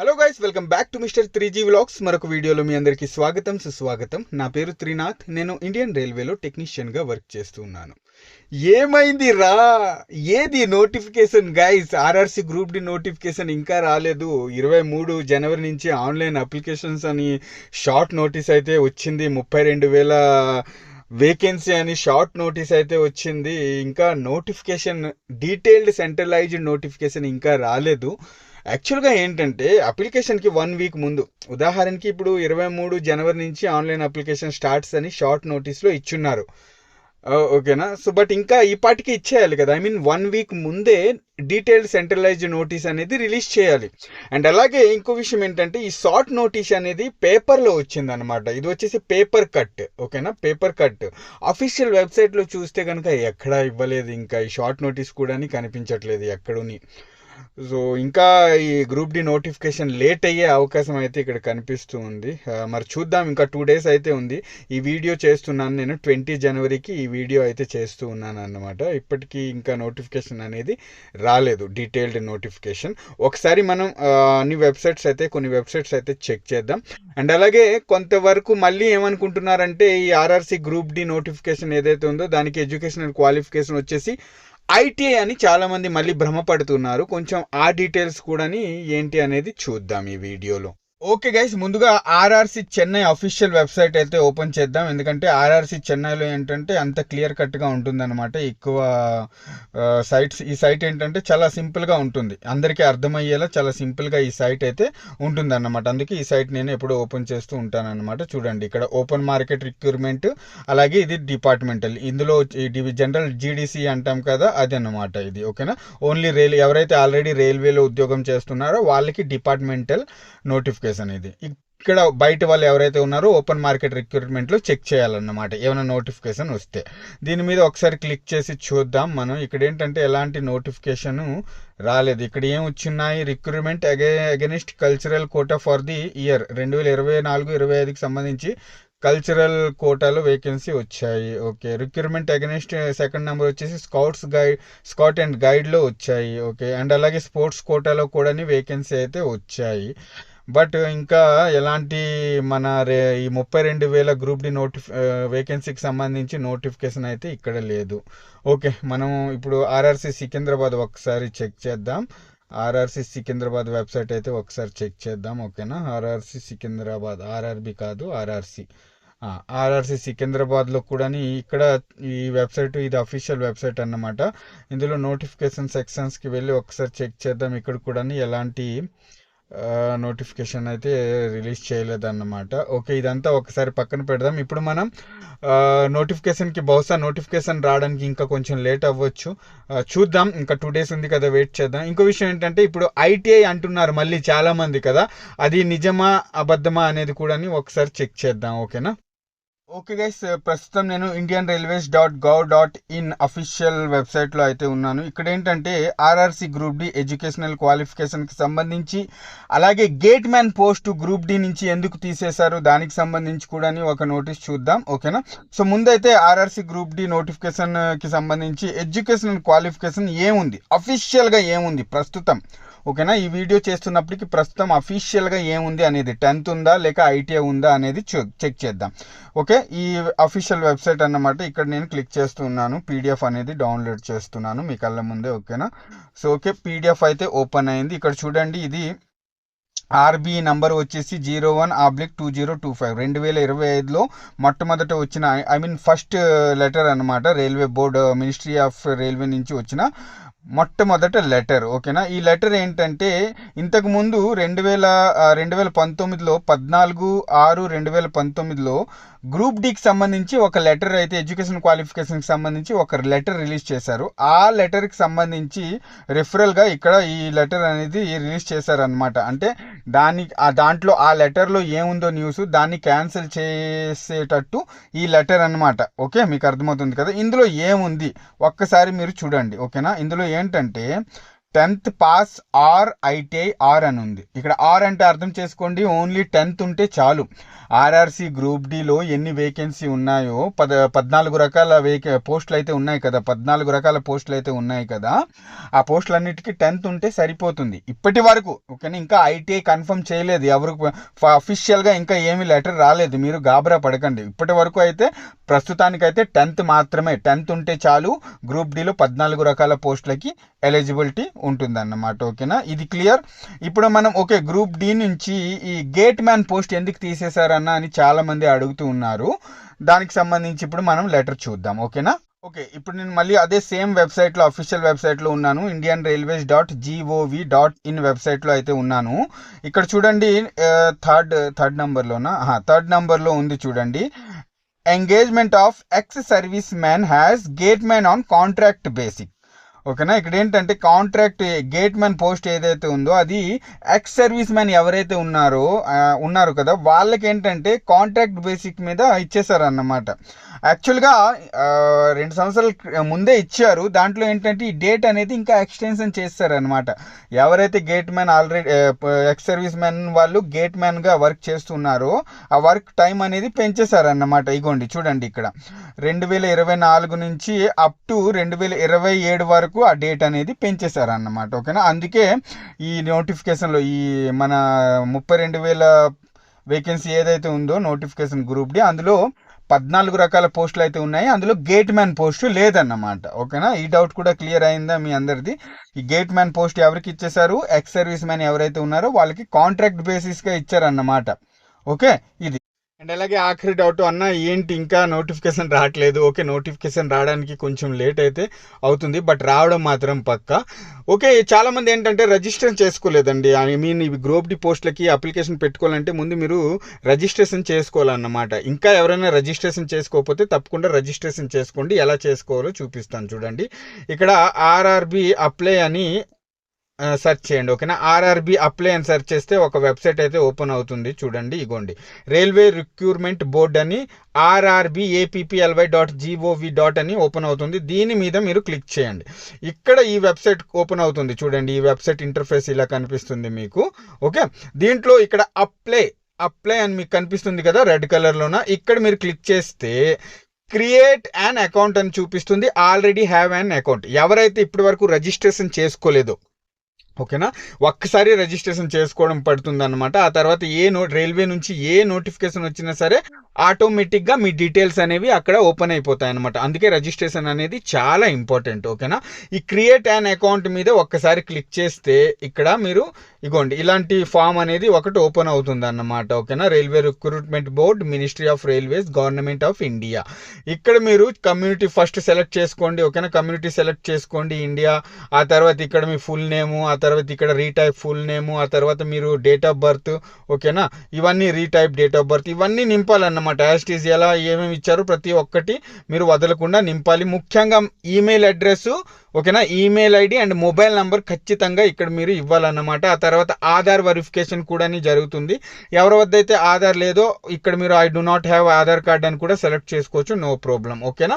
Hello guys welcome back to mister three G vlogs మరొక వీడియోలో మీ అందరికీ స్వాగతం సుస్వాగతం. నా పేరు త్రినాథ్. నేను ఇండియన్ రైల్వేలో టెక్నీషియన్గా వర్క్ చేస్తూ ఉన్నాను. ఏమైంది రా? ఏది notification guys RRC group D notification ఇంకా రాలేదు. ఇరవై మూడు జనవరి నుంచి ఆన్లైన్ అప్లికేషన్స్ అని షార్ట్ నోటీస్ అయితే వచ్చింది. ముప్పై రెండు వేల వేకెన్సీ అని షార్ట్ నోటీస్ అయితే వచ్చింది. ఇంకా నోటిఫికేషన్ డీటెయిల్డ్ సెంట్రలైజ్డ్ నోటిఫికేషన్ ఇంకా రాలేదు. యాక్చువల్గా ఏంటంటే అప్లికేషన్కి వన్ వీక్ ముందు. ఉదాహరణకి ఇప్పుడు ఇరవై మూడు జనవరి నుంచి ఆన్లైన్ అప్లికేషన్ స్టార్ట్స్ అని షార్ట్ నోటీస్లో ఇచ్చున్నారు. Uh, ఓకేనా? సో బట్ ఇంకా ఈ పాటికి ఇచ్చేయాలి కదా. ఐ మీన్ వన్ వీక్ ముందే డీటెయిల్డ్ సెంట్రలైజ్డ్ నోటీస్ అనేది రిలీజ్ చేయాలి. అండ్ అలాగే ఇంకో విషయం ఏంటంటే ఈ షార్ట్ నోటీస్ అనేది పేపర్లో వచ్చింది అనమాట ఇది వచ్చేసి పేపర్ కట్ ఓకేనా? పేపర్ కట్ అఫీషియల్ వెబ్సైట్లో చూస్తే కనుక ఎక్కడా ఇవ్వలేదు. ఇంకా ఈ షార్ట్ నోటీస్ కూడా కనిపించట్లేదు ఎక్కడుని. సో ఇంకా ఈ గ్రూప్ డి నోటిఫికేషన్ లేట్ అయ్యే అవకాశం అయితే ఇక్కడ కనిపిస్తూ ఉంది. మరి చూద్దాం ఇంకా టూ డేస్ అయితే ఉంది. ఈ వీడియో చేస్తున్నాను నేను ట్వంటీ జనవరికి ఈ వీడియో అయితే చేస్తూ ఉన్నాను అన్నమాట. ఇప్పటికీ ఇంకా నోటిఫికేషన్ అనేది రాలేదు డీటెయిల్డ్ నోటిఫికేషన్ ఒకసారి మనం అన్ని వెబ్సైట్స్ అయితే కొన్ని వెబ్సైట్స్ అయితే చెక్ చేద్దాం. అండ్ అలాగే కొంతవరకు మళ్ళీ ఏమనుకుంటున్నారంటే ఈ ఆర్ఆర్సీ గ్రూప్ డి నోటిఫికేషన్ ఏదైతే ఉందో దానికి ఎడ్యుకేషనల్ క్వాలిఫికేషన్ వచ్చేసి ఐటీఐ అని చాలామంది మళ్ళీ భ్రమపడుతున్నారు. కొంచెం ఆ డీటెయిల్స్ కూడా ఏంటి అనేది చూద్దాం ఈ వీడియోలో. ఓకే గైస్ ముందుగా ఆర్ఆర్సి చెన్నై అఫీషియల్ వెబ్సైట్ అయితే ఓపెన్ చేద్దాం. ఎందుకంటే ఆర్ఆర్సి చెన్నైలో ఏంటంటే అంత క్లియర్ కట్గా ఉంటుందన్నమాట. ఎక్కువ సైట్స్ ఈ సైట్ ఏంటంటే చాలా సింపుల్గా ఉంటుంది. అందరికీ అర్థమయ్యేలా చాలా సింపుల్గా ఈ సైట్ అయితే ఉంటుందన్నమాట. అందుకే ఈ సైట్ నేను ఎప్పుడు ఓపెన్ చేస్తూ ఉంటానన్నమాట. చూడండి ఇక్కడ ఓపెన్ మార్కెట్ రిక్యూర్మెంట్ అలాగే ఇది డిపార్ట్మెంటల్ ఇందులో ఇది జనరల్ జీడీసీ అంటాం కదా అది అన్నమాట ఇది. ఓకేనా? ఓన్లీ రైల్ ఎవరైతే ఆల్రెడీ రైల్వేలో ఉద్యోగం చేస్తున్నారో వాళ్ళకి డిపార్ట్మెంటల్ నోటిఫికేషన్ ఇది ఇక్కడ బయట వాళ్ళు ఎవరైతే ఉన్నారో ఓపెన్ మార్కెట్ రిక్రూట్మెంట్లో చెక్ చేయాలన్నమాట. ఏమైనా నోటిఫికేషన్ వస్తే. దీని మీద ఒకసారి క్లిక్ చేసి చూద్దాం మనం. ఇక్కడ ఏంటంటే ఎలాంటి నోటిఫికేషన్ రాలేదు. ఇక్కడ ఏం వచ్చినాయి recruitment అగే against cultural quota for the year రెండు వేల ఇరవై నాలుగు ఇరవై ఐదుకి సంబంధించి కల్చరల్ కోటాలో వేకెన్సీ వచ్చాయి. Okay recruitment against second number వచ్చేసి స్కౌట్స్ గైడ్ స్కౌట్ అండ్ గైడ్లో వచ్చాయి. ఓకే అండ్ అలాగే స్పోర్ట్స్ కోటాలో కూడా వేకెన్సీ అయితే వచ్చాయి. బట్ ఇంకా ఎలాంటి మన రే ఈ ముప్పై రెండు వేల గ్రూప్ డి నోటిఫి వేకెన్సీకి సంబంధించి నోటిఫికేషన్ అయితే ఇక్కడ లేదు. ఓకే మనం ఇప్పుడు ఆర్ఆర్సీ సికింద్రాబాద్ ఒకసారి చెక్ చేద్దాం. ఆర్ఆర్సీ సికింద్రాబాద్ వెబ్సైట్ అయితే ఒకసారి చెక్ చేద్దాం ఓకేనా? ఆర్ఆర్సీ సికింద్రాబాద్ ఆర్ఆర్బి కాదు ఆర్ఆర్సీ. ఆర్ఆర్సీ సికింద్రాబాద్లో కూడా ఇక్కడ ఈ వెబ్సైట్ ఇది అఫీషియల్ వెబ్సైట్ అన్నమాట. ఇందులో నోటిఫికేషన్ సెక్షన్స్కి వెళ్ళి ఒకసారి చెక్ చేద్దాం. ఇక్కడ కూడా ఎలాంటి నోటిఫికేషన్ అయితే రిలీజ్ చేయలేదన్నమాట. ఓకే ఇదంతా ఒకసారి పక్కన పెడదాం. ఇప్పుడు మనం నోటిఫికేషన్కి బహుశా నోటిఫికేషన్ రావడానికి ఇంకా కొంచెం లేట్ అవ్వచ్చు. చూద్దాం. ఇంకా టూ డేస్ ఉంది కదా వెయిట్ చేద్దాం. ఇంకో విషయం ఏంటంటే ఇప్పుడు ఐటీఐ అంటున్నారు మళ్ళీ చాలామంది కదా. అది నిజమా అబద్ధమా అనేది కూడా ఒకసారి చెక్ చేద్దాం. ఓకేనా ఓకే గైస్ ప్రస్తుతం నేను Indian railways dot gov dot in official వెబ్సైట్లో అయితే ఉన్నాను. ఇక్కడ ఏంటంటే ఆర్ఆర్సి గ్రూప్ డి ఎడ్యుకేషనల్ క్వాలిఫికేషన్కి సంబంధించి అలాగే gate man post group D నుంచి ఎందుకు తీసేశారు దానికి సంబంధించి కూడా ఒక నోటీస్ చూద్దాం ఓకేనా? సో ముందైతే ఆర్ఆర్సి గ్రూప్ డి నోటిఫికేషన్కి సంబంధించి ఎడ్యుకేషనల్ క్వాలిఫికేషన్ ఏముంది? అఫీషియల్గా ఏముంది? ప్రస్తుతం. ఓకేనా? ఈ వీడియో చేస్తున్నప్పటికీ ప్రస్తుతం అఫీషియల్గా ఏముంది అనేది టెన్త్ ఉందా లేక ఐటీఐ ఉందా అనేది చెక్ చేద్దాం. ఓకే? ఈ అఫీషియల్ వెబ్సైట్ అన్నమాట. ఇక్కడ నేను క్లిక్ చేస్తున్నాను. పీడిఎఫ్ అనేది డౌన్లోడ్ చేస్తున్నాను మీ కళ్ళ ముందే ఓకేనా? సో ఓకే పీడిఎఫ్ అయితే ఓపెన్ అయింది. ఇక్కడ చూడండి ఇది ఆర్బీ నంబర్ వచ్చేసి zero one oblique two zero two five. రెండు వేల ఇరవై ఐదులో మొట్టమొదట వచ్చిన I mean first uh, letter అనమాట railway board uh, ministry of railway నుంచి వచ్చిన మొట్టమొదట లెటర్ ఓకేనా? ఈ లెటర్ ఏంటంటే ఇంతకుముందు రెండు వేల uh, రెండు వేల పంతొమ్మిదిలో పద్నాలుగు ఆరు రెండు వేల పంతొమ్మిదిలో గ్రూప్ డికి సంబంధించి ఒక లెటర్ అయితే ఎడ్యుకేషన్ క్వాలిఫికేషన్కి సంబంధించి ఒక లెటర్ రిలీజ్ చేశారు. ఆ లెటర్కి సంబంధించి రిఫరల్గా ఇక్కడ ఈ లెటర్ అనేది రిలీజ్ చేశారనమాట అంటే దాని ఆ దాంట్లో ఆ లెటర్లో ఏముందో న్యూస్ దాన్ని క్యాన్సిల్ చేసేటట్టు ఈ లెటర్ అన్నమాట. ఓకే? మీకు అర్థమవుతుంది కదా? ఇందులో ఏముంది? ఒక్కసారి మీరు చూడండి. ఓకేనా? ఇందులో ఏంటంటే tenth pass or ITI or అని ఉంది. ఇక్కడ ఆర్ అంటే అర్థం చేసుకోండి ఓన్లీ టెన్త్ ఉంటే చాలు. ఆర్ఆర్సి గ్రూప్ డిలో ఎన్ని వేకెన్సీ ఉన్నాయో పద పద్నాలుగు రకాల వేకే పోస్టులు అయితే ఉన్నాయి కదా పద్నాలుగు రకాల పోస్టులు అయితే ఉన్నాయి కదా ఆ పోస్టులన్నిటికీ టెన్త్ ఉంటే సరిపోతుంది. ఇప్పటి వరకు ఓకేనా? ఇంకా ఐటీఐ కన్ఫర్మ్ చేయలేదు. ఎవరు అఫీషియల్గా ఇంకా ఏమీ లెటర్ రాలేదు. మీరు గాబరా పడకండి. ఇప్పటి వరకు అయితే ప్రస్తుతానికైతే టెన్త్ మాత్రమే. టెన్త్ ఉంటే చాలు గ్రూప్ డిలో పద్నాలుగు రకాల పోస్టులకి ఎలిజిబిలిటీ ఉంటుందన్నమాట ఓకేనా? ఇది క్లియర్. ఇప్పుడు మనం ఓకే గ్రూప్ డి నుంచి ఈ గేట్ మ్యాన్ పోస్ట్ ఎందుకు తీసేశారన్న అని చాలామంది అడుగుతూ ఉన్నారు. దానికి సంబంధించి ఇప్పుడు మనం లెటర్ చూద్దాం ఓకేనా? ఓకే ఇప్పుడు నేను మళ్ళీ అదే సేమ్ వెబ్సైట్లో అఫీషియల్ వెబ్సైట్లో ఉన్నాను. Indian railways dot G O V dot in వెబ్సైట్లో అయితే ఉన్నాను. ఇక్కడ చూడండి థర్డ్ థర్డ్ నెంబర్లోనా? థర్డ్ నెంబర్లో ఉంది చూడండి. Engagement of ex service man has gate man on contract basic. ఓకేనా? ఇక్కడ ఏంటంటే కాంట్రాక్ట్ గేట్ మ్యాన్ పోస్ట్ ఏదైతే ఉందో అది ఎక్స్ సర్వీస్ మ్యాన్ ఎవరైతే ఉన్నారో ఉన్నారు కదా వాళ్ళకి ఏంటంటే కాంట్రాక్ట్ బేసిక్ మీద ఇచ్చేసారు అన్నమాట యాక్చువల్గా రెండు సంవత్సరాల ముందే ఇచ్చారు. దాంట్లో ఏంటంటే ఈ డేట్ అనేది ఇంకా ఎక్స్టెన్షన్ చేస్తారనమాట ఎవరైతే gate man already ex service man వాళ్ళు గేట్ మ్యాన్గా వర్క్ చేస్తున్నారో ఆ వర్క్ టైం అనేది పెంచేశారన్నమాట. ఇగోండి చూడండి ఇక్కడ. రెండు వేల ఇరవై నాలుగు నుంచి అప్ టు రెండు వేల ఇరవై ఏడు వరకు ఆ డేట్ అనేది పెంచేశారన్నమాట ఓకేనా? అందుకే ఈ నోటిఫికేషన్లో ఈ మన ముప్పై రెండు వేల వేకెన్సీ ఏదైతే ఉందో నోటిఫికేషన్ గ్రూప్ డి అందులో పద్నాలుగు రకాల పోస్టులు అయితే ఉన్నాయి. అందులో గేట్ మ్యాన్ పోస్ట్ లేదన్నమాట ఓకేనా? ఈ డౌట్ కూడా క్లియర్ అయిందా మీ అందరిది? ఈ గేట్ మ్యాన్ పోస్ట్ ఎవరికి ఇచ్చేశారు? ఎక్స్ సర్వీస్ మ్యాన్ ఎవరైతే ఉన్నారో వాళ్ళకి కాంట్రాక్ట్ బేసిస్గా ఇచ్చారన్నమాట ఓకే? ఇది అండ్ అలాగే ఆఖరి డౌట్ అన్న ఏంటి ఇంకా నోటిఫికేషన్ రావట్లేదు? ఓకే నోటిఫికేషన్ రావడానికి కొంచెం లేట్ అయితే అవుతుంది బట్ రావడం మాత్రం పక్క. ఓకే చాలామంది ఏంటంటే రిజిస్టర్ చేసుకోలేదండి. ఐ మీన్ ఇవి గ్రూప్ డి పోస్టులకి అప్లికేషన్ పెట్టుకోవాలంటే ముందు మీరు రిజిస్ట్రేషన్ చేసుకోవాలన్నమాట. ఇంకా ఎవరైనా రిజిస్ట్రేషన్ చేసుకోకపోతే తప్పకుండా రిజిస్ట్రేషన్ చేసుకోండి. ఎలా చేసుకోవాలో చూపిస్తాను చూడండి. ఇక్కడ ఆర్ఆర్బి అప్లై అని సెర్చ్ చేయండి ఓకేనా? ఆర్ఆర్బి అప్లై అని సెర్చ్ చేస్తే ఒక వెబ్సైట్ అయితే ఓపెన్ అవుతుంది. చూడండి ఇగోండి. రైల్వే రిక్రూట్మెంట్ బోర్డ్ అని RRB A P P L Y dot G O V dot అని ఓపెన్ అవుతుంది. దీని మీద మీరు క్లిక్ చేయండి. ఇక్కడ ఈ వెబ్సైట్ ఓపెన్ అవుతుంది. చూడండి ఈ వెబ్సైట్ ఇంటర్ఫేస్ ఇలా కనిపిస్తుంది మీకు. ఓకే? దీంట్లో ఇక్కడ అప్లై అప్లై అని మీకు కనిపిస్తుంది కదా రెడ్ కలర్లోన ఇక్కడ మీరు క్లిక్ చేస్తే క్రియేట్ యాన్ అకౌంట్ అని చూపిస్తుంది. ఆల్రెడీ హ్యావ్ యాన్ అకౌంట్ ఎవరైతే ఇప్పటివరకు రిజిస్ట్రేషన్ చేసుకోలేదో ఓకేనా? ఒక్కసారి రిజిస్ట్రేషన్ చేసుకోవడం పడుతుంది అనమాట ఆ తర్వాత ఏ నో రైల్వే నుంచి ఏ నోటిఫికేషన్ వచ్చినా సరే ఆటోమేటిక్గా మీ డీటెయిల్స్ అనేవి అక్కడ ఓపెన్ అయిపోతాయి అనమాట అందుకే రిజిస్ట్రేషన్ అనేది చాలా ఇంపార్టెంట్ ఓకేనా? ఈ క్రియేట్ యాన్ అకౌంట్ మీద ఒక్కసారి క్లిక్ చేస్తే ఇక్కడ మీరు ఇగోండి ఇలాంటి ఫామ్ అనేది ఒకటి ఓపెన్ అవుతుంది అన్నమాట ఓకేనా? Railway recruitment board ministry of railways government of India. ఇక్కడ మీరు కమ్యూనిటీ ఫస్ట్ సెలెక్ట్ చేసుకోండి ఓకేనా? కమ్యూనిటీ సెలెక్ట్ చేసుకోండి ఇండియా. ఆ తర్వాత ఇక్కడ మీ ఫుల్ నేము ఆ తర్వాత ఇక్కడ రీటైప్ ఫుల్ నేము ఆ తర్వాత మీరు డేట్ ఆఫ్ బర్త్ ఓకేనా? ఇవన్నీ రీటైప్ డేట్ ఆఫ్ బర్త్ ఇవన్నీ నింపాలన్నమాట. యాస్టీస్ ఎలా ఏమేమి ఇచ్చారో ప్రతి ఒక్కటి మీరు వదలకుండా నింపాలి. ముఖ్యంగా ఈమెయిల్ అడ్రస్ ఓకేనా? Email ID and mobile number ఖచ్చితంగా ఇక్కడ మీరు ఇవ్వాలన్నమాట. ఆ తర్వాత ఆధార్ వెరిఫికేషన్ కూడా జరుగుతుంది. ఎవరి వద్ద అయితే ఆధార్ లేదో ఇక్కడ మీరు I do not have Aadhaar card అని కూడా సెలెక్ట్ చేసుకోవచ్చు. నో ప్రాబ్లం ఓకేనా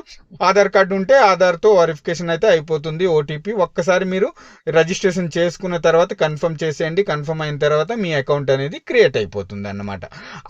ఆధార్ కార్డు ఉంటే ఆధార్తో వెరిఫికేషన్ అయితే అయిపోతుంది. ఓటీపీ ఒక్కసారి మీరు రిజిస్ట్రేషన్ చేసుకున్న తర్వాత కన్ఫర్మ్ చేసేయండి. కన్ఫర్మ్ అయిన తర్వాత మీ అకౌంట్ అనేది క్రియేట్ అయిపోతుంది అన్నమాట.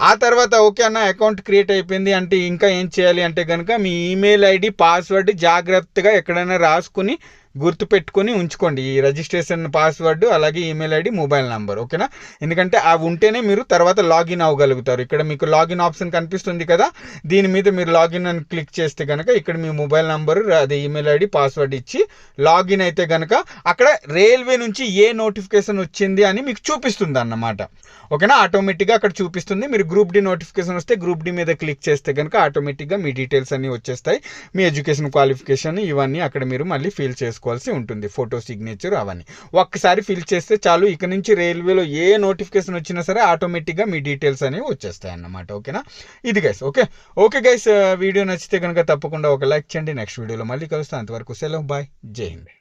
ఆ తర్వాత ఓకే అన్న అకౌంట్ క్రియేట్ అయిపోయింది అంటే ఇంకా ఏం చేయాలి అంటే కనుక మీ ఈమెయిల్ ఐడి పాస్వర్డ్ జాగ్రత్తగా ఎక్కడైనా రాసుకుని గుర్తుపెట్టుకొని ఉంచుకోండి. ఈ రిజిస్ట్రేషన్ పాస్వర్డ్ అలాగే ఈమెయిల్ ఐడి మొబైల్ నెంబర్ ఓకేనా? ఎందుకంటే అవి ఉంటేనే మీరు తర్వాత లాగిన్ అవ్వగలుగుతారు. ఇక్కడ మీకు లాగిన్ ఆప్షన్ కనిపిస్తుంది కదా? దీని మీద మీరు లాగిన్ అని క్లిక్ చేస్తే కనుక ఇక్కడ మీ మొబైల్ నెంబర్ అదే ఈమెయిల్ ఐడి పాస్వర్డ్ ఇచ్చి లాగిన్ అయితే కనుక అక్కడ రైల్వే నుంచి ఏ నోటిఫికేషన్ వచ్చింది అని మీకు చూపిస్తుంది అన్నమాట ఓకేనా? ఆటోమేటిక్గా అక్కడ చూపిస్తుంది. మీరు గ్రూప్ డి నోటిఫికేషన్ వస్తే గ్రూప్ డి మీద క్లిక్ చేస్తే కనుక ఆటోమేటిక్గా మీ డీటెయిల్స్ అన్నీ వచ్చేస్తాయి. మీ ఎడ్యుకేషన్ క్వాలిఫికేషన్ ఇవన్నీ అక్కడ మీరు మళ్ళీ ఫిల్ చేసుకోవాల్సి ఉంటుంది ఫోటో సిగ్నేచర్ అవన్నీ. ఒక్కసారి ఫిల్ చేస్తే చాలు ఇక నుంచి రైల్వేలో ఏ నోటిఫికేషన్ వచ్చినా సరే ఆటోమేటిక్గా మీ డీటెయిల్స్ అనేవి వచ్చేస్తాయి అన్నమాట ఓకేనా? ఇది guys okay? Okay guys video నచ్చితే కనుక తప్పకుండా ఒక లైక్ చేయండి. నెక్స్ట్ వీడియోలో మళ్ళీ కలుస్తాను అంతవరకు సెలవు బాయ్ జై హింద్.